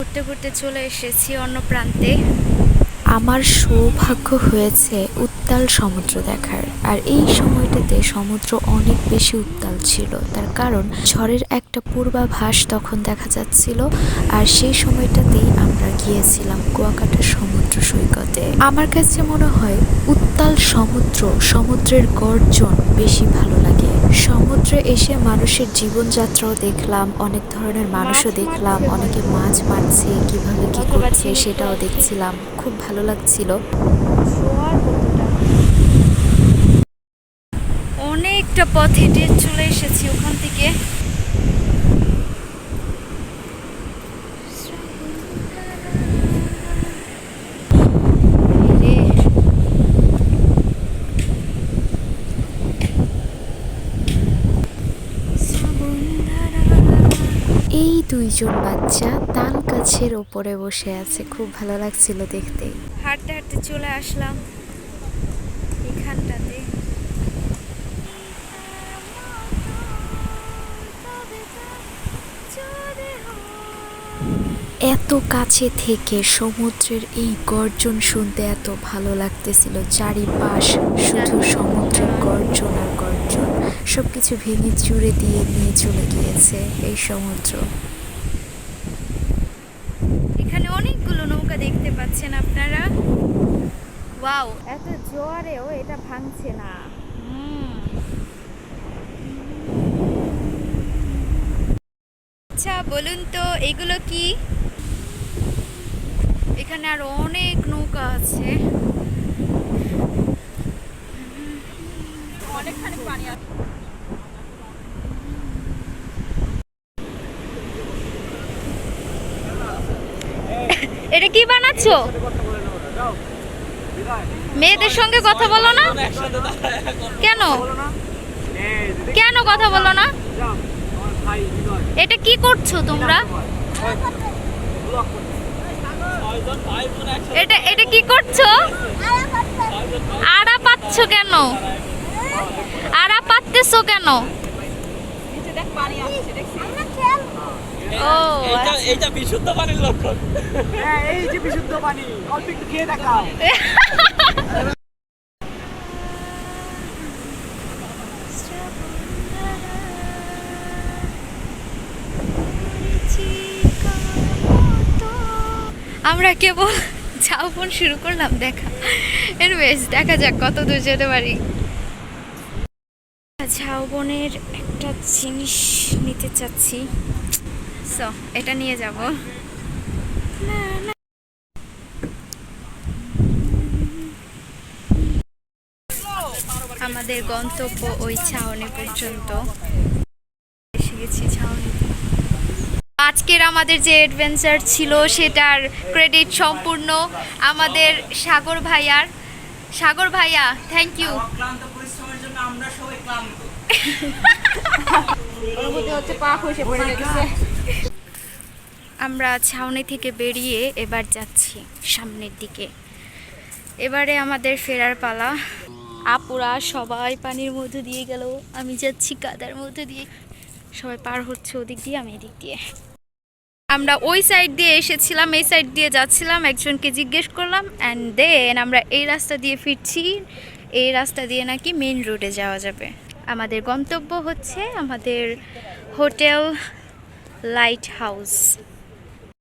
ঘুরতে ঘুরতে চলে এসেছি অন্য প্রান্তে। আমার সৌভাগ্য হয়েছে উত্তাল সমুদ্র দেখার। আর এই সময়টাতে সমুদ্র অনেক বেশি উত্তাল ছিল। তার কারণ ঝড়ের একটা পূর্বাভাস তখন দেখা যাচ্ছিল আর সেই সময়টাতেই আমরা গিয়েছিলাম কুয়াকাটা সমুদ্র সৈকতে। আমার কাছে মনে হয় উত্তাল সমুদ্র, সমুদ্রের গর্জন বেশি ভালো লাগে। সমুদ্রে এসে মানুষের জীবনযাত্রাও দেখলাম অনেক ধরনের মানুষও দেখলাম অনেকে মাছ মারছে কীভাবে কী করছে সেটাও দেখছিলাম খুব ভালো লাগছিল। অনেকটা পথ হেঁটে চলে এসেছি ওখান থেকে। এই দুইজন বাচ্চা তাল গাছের ওপরে বসে আছে। খুব ভালো লাগছিল দেখতে। হাঁটতে হাঁটতে চলে আসলাম এখানটাতে। এত কাছে থেকে সমুদ্রের এই গর্জন শুনতে এত ভালো লাগতেছিল। চারিপাশ শুধু সমুদ্রের গর্জন। গর্জন সবকিছু ভেঙে চুরে দিয়ে নিয়ে চলে গিয়েছে এই সমুদ্র। এখানে অনেকগুলো নৌকা দেখতে পাচ্ছেন আপনারা। ওয়াও, এত জোয়ারেও এটা ভাঙছে না। আচ্ছা বলুন তো, এগুলো কি? এখানে আর অনেক নৌকা আছে অনেকখানি পানি আছে এটা কি বানাচ্ছো? মেয়েদের সঙ্গে কথা বলো না। কেন? কেন কথা বলো না? এটা কি করছ তোমরা? এটা এটা কি করছ? আড়া পাচ্ছ কেন? আড়া পাততেছো কেন? ও এইটা এইটা বিশুদ্ধ পানির লক্ষণ হ্যাঁ এই যে বিশুদ্ধ পানি অল্প একটু খেয়ে দেখাও। আমরা কেবল ঝাউবন শুরু করলাম দেখা। এর বেশ দেখা যাক কত দূর যেতে পারি। ঝাউবনের একটা জিনিস নিতে চাচ্ছি। সো এটা নিয়ে যাব। আমাদের গন্তব্য ওই ছাউনি পর্যন্ত। এসে গেছি আজকের আমাদের যে অ্যাডভেঞ্চার ছিল, সেটার ক্রেডিট সম্পূর্ণ আমাদের সাগর ভাইয়ার। সাগর ভাইয়া থ্যাংক ইউ ক্লান্ত পরিশ্রমের জন্য আমরা সবাই ক্লান্ত। আমরা ছাউনি থেকে বেরিয়ে এবার যাচ্ছি সামনের দিকে। এবারে আমাদের ফেরার পালা। আপুরা সবাই পানির মধ্যে দিয়ে গেল। আমি যাচ্ছি কাদার মধ্যে দিয়ে। সবাই পার হচ্ছে ওদিক দিয়ে, আমি এদিক দিয়ে। আমরা ওই সাইড দিয়ে এসেছিলাম, এই সাইড দিয়ে যাচ্ছিলাম। একজনকে জিজ্ঞেস করলাম অ্যান্ড দেন আমরা এই রাস্তা দিয়ে ফিরছি। এই রাস্তা দিয়ে নাকি মেন রোডে যাওয়া যাবে। আমাদের গন্তব্য হচ্ছে আমাদের হোটেল লাইট হাউস।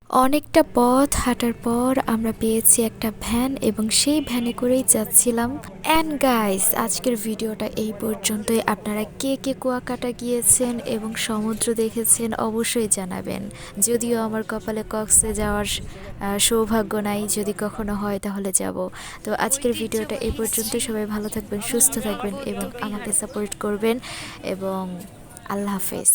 অনেকটা পথ হাঁটার পর আমরা পেয়েছি একটা ভ্যান এবং সেই ভ্যানে করেই যাচ্ছিলাম। অ্যান্ড গাইস আজকের ভিডিওটা এই পর্যন্তই। আপনারা কে কে কুয়াকাটা গিয়েছেন এবং সমুদ্র দেখেছেন অবশ্যই জানাবেন। যদিও আমার কপালে কক্সে যাওয়ার সৌভাগ্য নাই, যদি কখনো হয় তাহলে যাব। তো আজকের ভিডিওটা এই পর্যন্ত সবাই ভালো থাকবেন, সুস্থ থাকবেন এবং আমাকে সাপোর্ট করবেন এবং আল্লাহ হাফেজ।